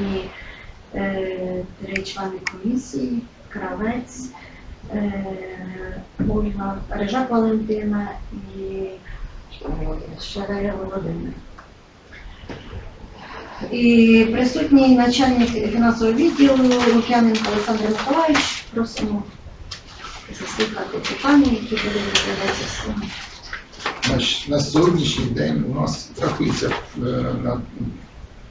присутні е, три члени комісії, Кравець, е, Ольга, Рижак Валентина і Шарея Володимир. І присутній начальник фінансового відділу Лук'яненко Олександр Миколаївич. Просимо заслухати питання, які з цим. На сьогоднішній день у нас рахується е, на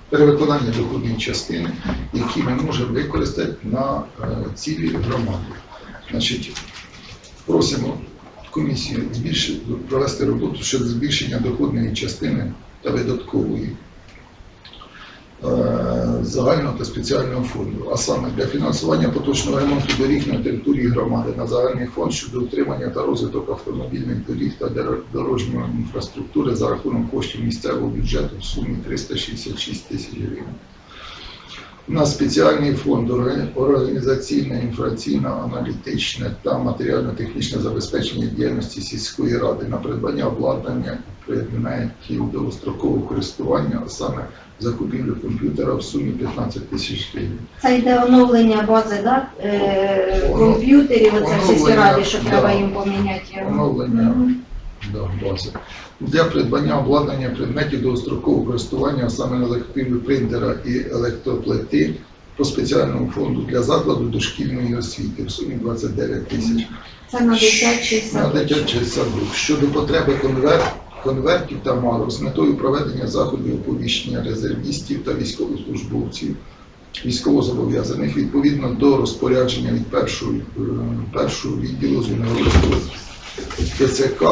перевиконання доходної частини, які ми можемо використати на е, цілі громади. Значить, просимо комісію збільшити, провести роботу щодо збільшення доходної частини та видаткової загального та спеціального фонду, а саме для фінансування поточного ремонту доріг на території громади на загальний фонд щодо утримання та розвиток автомобільних доріг та дор- дорожньої інфраструктури за рахунок коштів місцевого бюджету в сумі 366 тисяч гривень. На спеціальний фонд орга- організаційне, інформаційне, аналітичне та матеріально-технічне забезпечення діяльності сільської ради на придбання обладнання предметів довгострокового користування, а саме закупівлю комп'ютера в сумі 15 тисяч гривень. Це йде оновлення бази, да? е, комп'ютерів, оце в сільській раді, що да. треба їм поміняти. Оновлення. Мгм. Бази. Для придбання обладнання предметів довгострокового користування, а саме закупівлю принтера і електроплити по спеціальному фонду для закладу дошкільної освіти в сумі 29 тисяч. Це на дитячий На дитячий садок. Щодо потреби конвер... конвертів та марок з метою проведення заходів оповіщення резервістів та військовослужбовців, військовозобов'язаних відповідно до розпорядження від першого, е, першого відділу Звенигородського ТЦК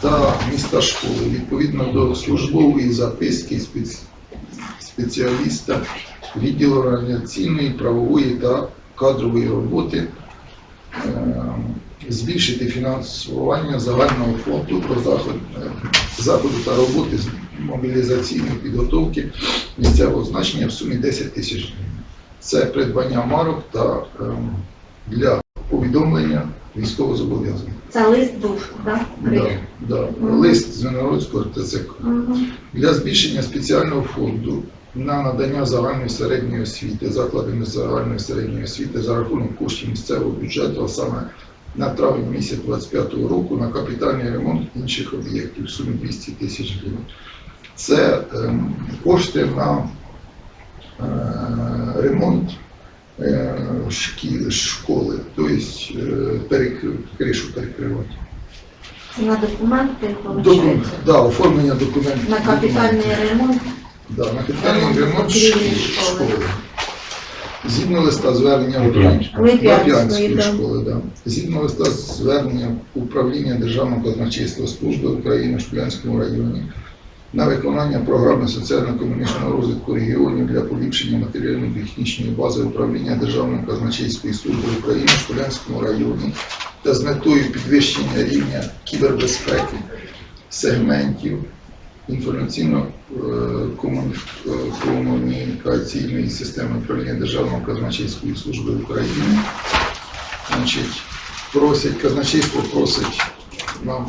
та міста школи відповідно до службової записки спеціаліста відділу організаційної, правової та кадрової роботи е, збільшити фінансування загального фонду про заход, е, заходу та роботи з мобілізаційної підготовки місцевого значення в сумі 10 тисяч гривень. Це придбання марок та ем, для повідомлення військовозобов'язаних. Це лист був, так? Да, да. Лист з ТЦК. Для збільшення спеціального фонду на надання загальної середньої освіти, закладами загальної середньої освіти за рахунок коштів місцевого бюджету, а саме на травень місяць 25 року на капітальний ремонт інших об'єктів в сумі 200 тисяч гривень. Це ем, кошти на е, ремонт е, шкі- школи, тобто е, перекр- кришу перекривати. На документи, Документ, да, оформлення документів. На капітальний ремонт. Да, на капітальний Ремонт школи. школи. Згідно листа звернення да. школи, да. Згідно листа звернення управління Державного казначейства служби України в Шклянському районі на виконання програми соціально-економічного розвитку регіонів для поліпшення матеріально-технічної бази управління Державної казначейської служби України в Шклянському районі та з метою підвищення рівня кібербезпеки сегментів інформаційно-комунікаційної системи управління Державної казначейської служби України. Значить, просять, казначейство просить нам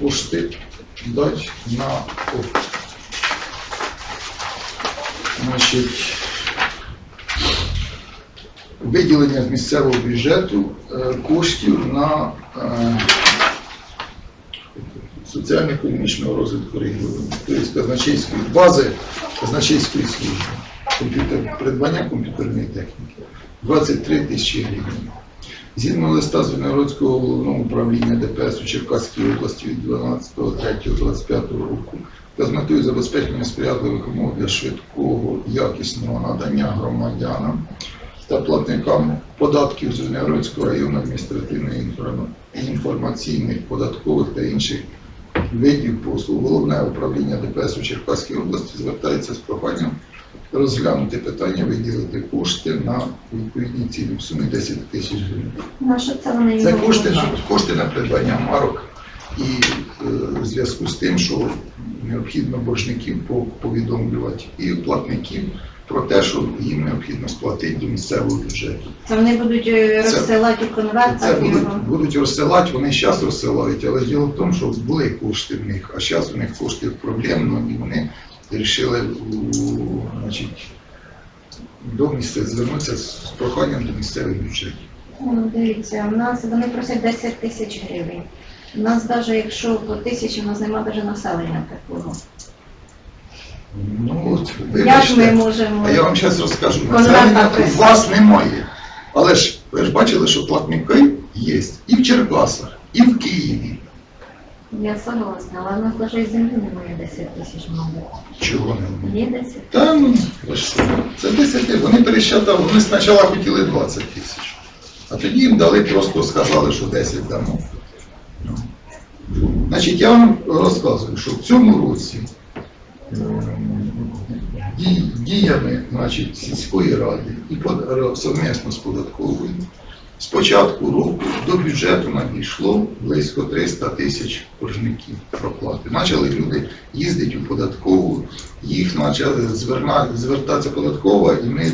кошти дати на Значить, виділення з місцевого бюджету е, коштів на е, соціально-економічного розвитку регіону, тобто бази казначейської служби, придбання комп'ютерної техніки, 23 тисячі гривень. Згідно листа Звенигородського головного управління ДПС у Черкаській області від 12.03.25 року та з метою забезпечення сприятливих умов для швидкого якісного надання громадянам та платникам податків з Звенигородського району адміністративних інформ- інформаційних, податкових та інших видів послуг. Головне управління ДПС у Черкаській області звертається з проханням розглянути питання, виділити кошти на відповідні цілі в сумі 10 тисяч гривень. Це Це кошти на, кошти на придбання марок і е, в зв'язку з тим, що необхідно боржників повідомлювати і платників про те, що їм необхідно сплатити до місцевого бюджету. Це вони будуть е, розсилати у Це конвертах будуть, будуть розсилати, вони зараз розсилають, але діло в тому, що були кошти в них, а зараз у них коштів проблемно, і вони вирішили у, значить, до місця звернутися з проханням до місцевих бюджетів. Ну, дивіться, у нас вони просять 10 тисяч гривень. У нас навіть якщо по тисячі, у нас немає навіть населення такого. Ну от, Як вибачте, ми можемо? а я вам зараз розкажу. Населення у вас немає. Але ж ви ж бачили, що платники є і в Черкасах, і в Києві. Я согласна, але у нас навіть і землі немає 10 тисяч, мабуть. Чого немає? Є 10? Та ну, ви ж це 10 тисяч. Вони перещатали, вони спочатку хотіли 20 тисяч. А тоді їм дали, просто сказали, що 10 дамо. Ну. Значить, я вам розказую, що в цьому році ем, діями значить, сільської ради і под- совмісно з податковою з початку року до бюджету надійшло близько 300 тисяч боржників проплати. Почали люди їздити у податкову, їх почали звертатися податкова, і ми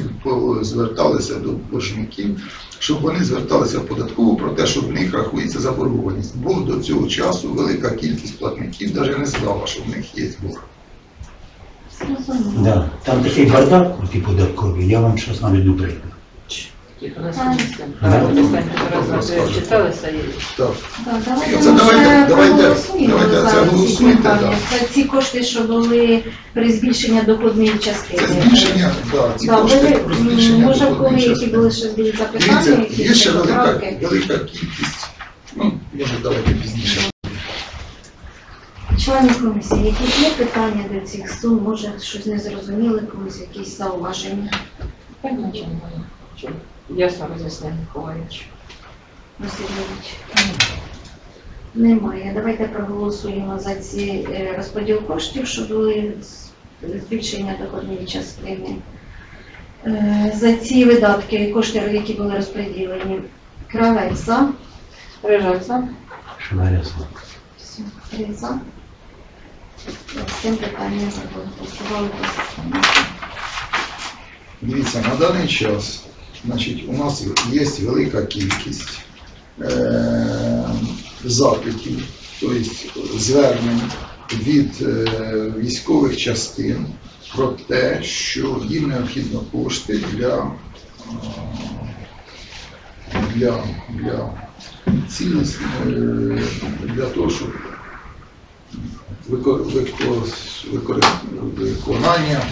зверталися до боржників, щоб вони зверталися в податкову про те, що в них рахується заборгованість. Бо до цього часу велика кількість платників навіть не знала, що в них є борг. Да. Там такий бардак у ті податкові, я вам щось наведу приклад. Тихо, на Так. секундочку. А, раз Розкажете. читалися і Так. Так, давайте, Це може, давайте- давайте- проголосуємо давайте ці голосуйте. Це ці кошти, що були при збільшенні доходної частини. Це збільшення, да, ці Да, кошти ви, про м, збільшення може, в доходної коли які частини. були ще були запитання, Дивіться, які є ще велика, поправки. велика кількість. Ну, може, давайте пізніше. Члени комісії, які є питання до цих сум, може щось не зрозуміли, комусь якісь зауваження. Конечно, немає. Ясно роз'ясняє Миколаївич. Васильович? Немає. Давайте проголосуємо за ці е, розподіл коштів, що були збільшення доходної частини. Е, За ці видатки, кошти, які були розподілені. Кравець за. Рижак за. Шварясно. Все, три за. З цим питанням. Дивіться, на даний час, значить, у нас є велика кількість е, запитів, тобто звернень від е, військових частин про те, що їм необхідно кошти для, е, для, для ціліс, е, для того, щоб вико- вико- виконання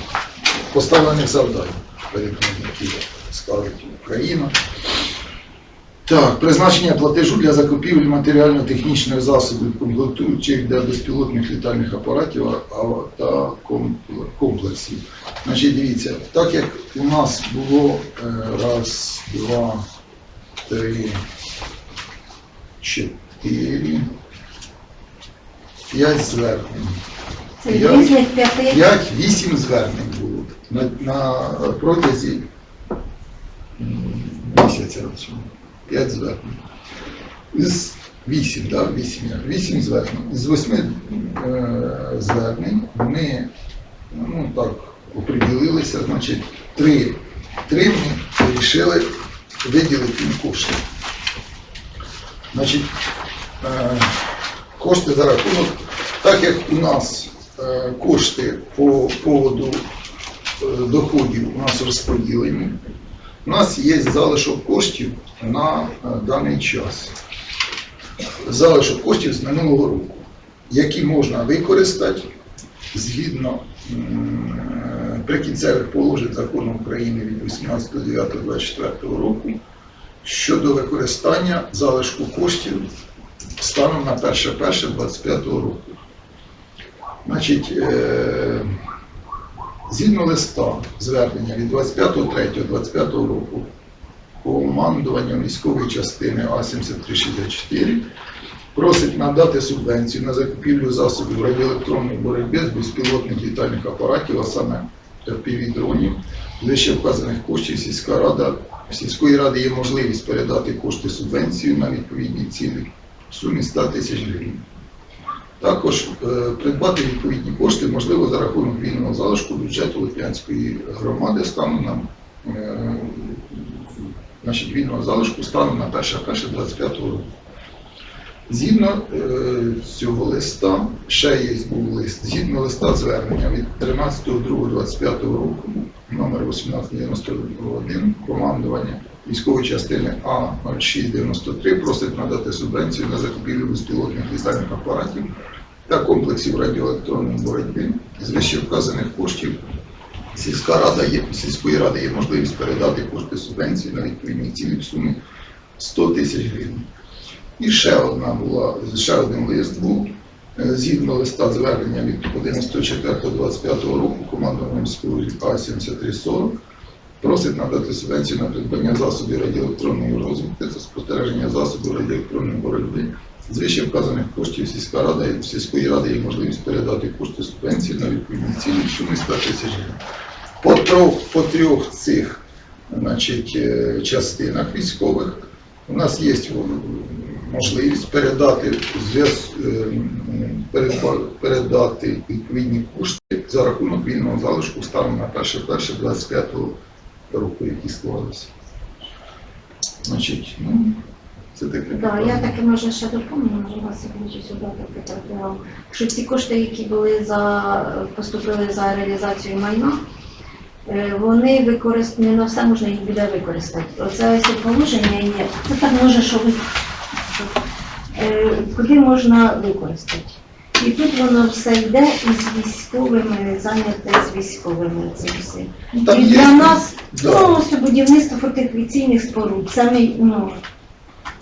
поставлених завдань перед ними, ставить Україна. Так, призначення платежу для закупівлі матеріально-технічних засобів комплектуючих для безпілотних літальних апаратів та комплексів. Значить, дивіться, так як у нас було е, раз, два, три, чотири, п'ять звернень. 5-8 звернень було на, на протязі місяця цього. 5 звернень. З 8, да, 8, 8 звернень. З 8 е, звернень ми ну, так, оприділилися, значить, 3, 3 ми вирішили виділити їм кошти. Значить, е, кошти за рахунок, так як у нас е, кошти по поводу доходів у нас розподілені, у нас є залишок коштів на е, даний час. Залишок коштів з минулого року, які можна використати згідно прикінцевих положень закону України від 18.09.24 року щодо використання залишку коштів станом на 1.1.25 року. Значить, е, згідно листа звернення від 25.3.25 року командування військової частини А-7364 просить надати субвенцію на закупівлю засобів радіоелектронної боротьби з безпілотних літальних апаратів, а саме FPV-дронів. З вище вказаних коштів сільська рада, сільської ради є можливість передати кошти субвенцію на відповідні цілі в сумі 100 тисяч гривень. Також е, придбати відповідні кошти можливо за рахунок вільного залишку бюджету Лип'янської громади стану на е, значить, вільного залишку станом на 1.1.25 року. Згідно е, цього листа, ще є був лист, згідно листа звернення від 13.02.25 року, номер 1891, командування військової частини А0693 просить надати субвенцію на закупівлю безпілотних літальних апаратів та комплексів радіоелектронної боротьби з вище вказаних коштів. Сільська рада є, сільської ради є можливість передати кошти субвенції на відповідні цілі в сумі 100 тисяч гривень. І ще одна була, ще один лист був. Е, Згідно листа звернення від 11.04.25 року командування міської А-7340 просить надати субвенцію на придбання засобів радіоелектронної розвитки та спостереження засобів радіоелектронної боротьби. З вище вказаних коштів сільська рада і сільської ради є можливість передати кошти субвенції на відповідні цілі в сумі 100 тисяч гривень. По трьох, цих значить, е, частинах військових у нас є можливість передати е, передати відповідні кошти за рахунок вільного залишку станом на 1.1.25 року, які склалися. Значить, ну, це таке. Да, я таки може ще доповню, може вас хочу сюди прибирав, що ці кошти, які були за поступили за реалізацію майна, е, вони використані, не на все можна їх буде використати. Оце ось положення є. Це так може, що ви куди можна використати. І тут воно все йде із військовими, зайняте з військовими цим всім. Там І є- для нас Да. ну, будівництво фортифікаційних споруд, це ну,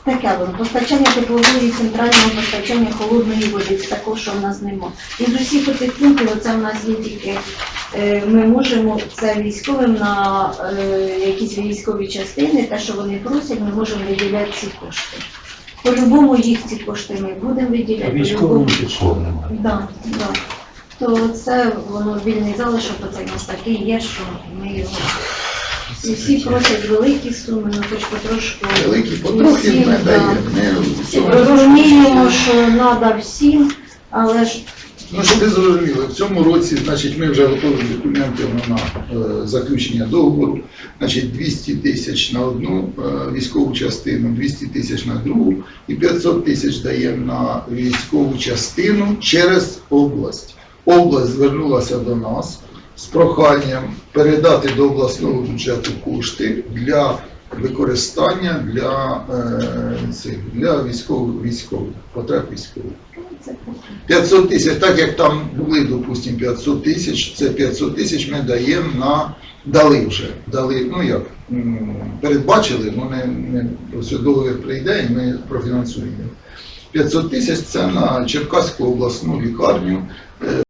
таке воно, постачання теплової, центрального постачання холодної води, це такого, що в нас нема. І з усіх цих пунктів, оце в нас є тільки, е, ми можемо це військовим на е, якісь військові частини, те, що вони просять, ми можемо виділяти ці кошти. По-любому їх ці кошти ми будемо виділяти. Військовому підсову немає. Да, да. То це воно вільний залишок, оцей у нас такий є, що ми його. І всі просять великі суми, ну хоч потрошку. Великі потрохи всім, ми да. даємо. Не. Розуміємо, що треба всім, але ж Ну, щоб ви зрозуміли, в цьому році, значить, ми вже готові документи на е, заключення договору. Значить, 200 тисяч на одну е, військову частину, 200 тисяч на другу і 500 тисяч даємо на військову частину через область. Область звернулася до нас з проханням передати до обласного бюджету кошти для використання для, е, для військових, військових, потреб військових. Це 500 тисяч, так як там були, допустимо, 500 тисяч, це 500 тисяч ми даємо на, дали вже, дали, ну як, передбачили, ну не, не договір прийде і ми профінансуємо. 500 тисяч це на Черкаську обласну лікарню, е,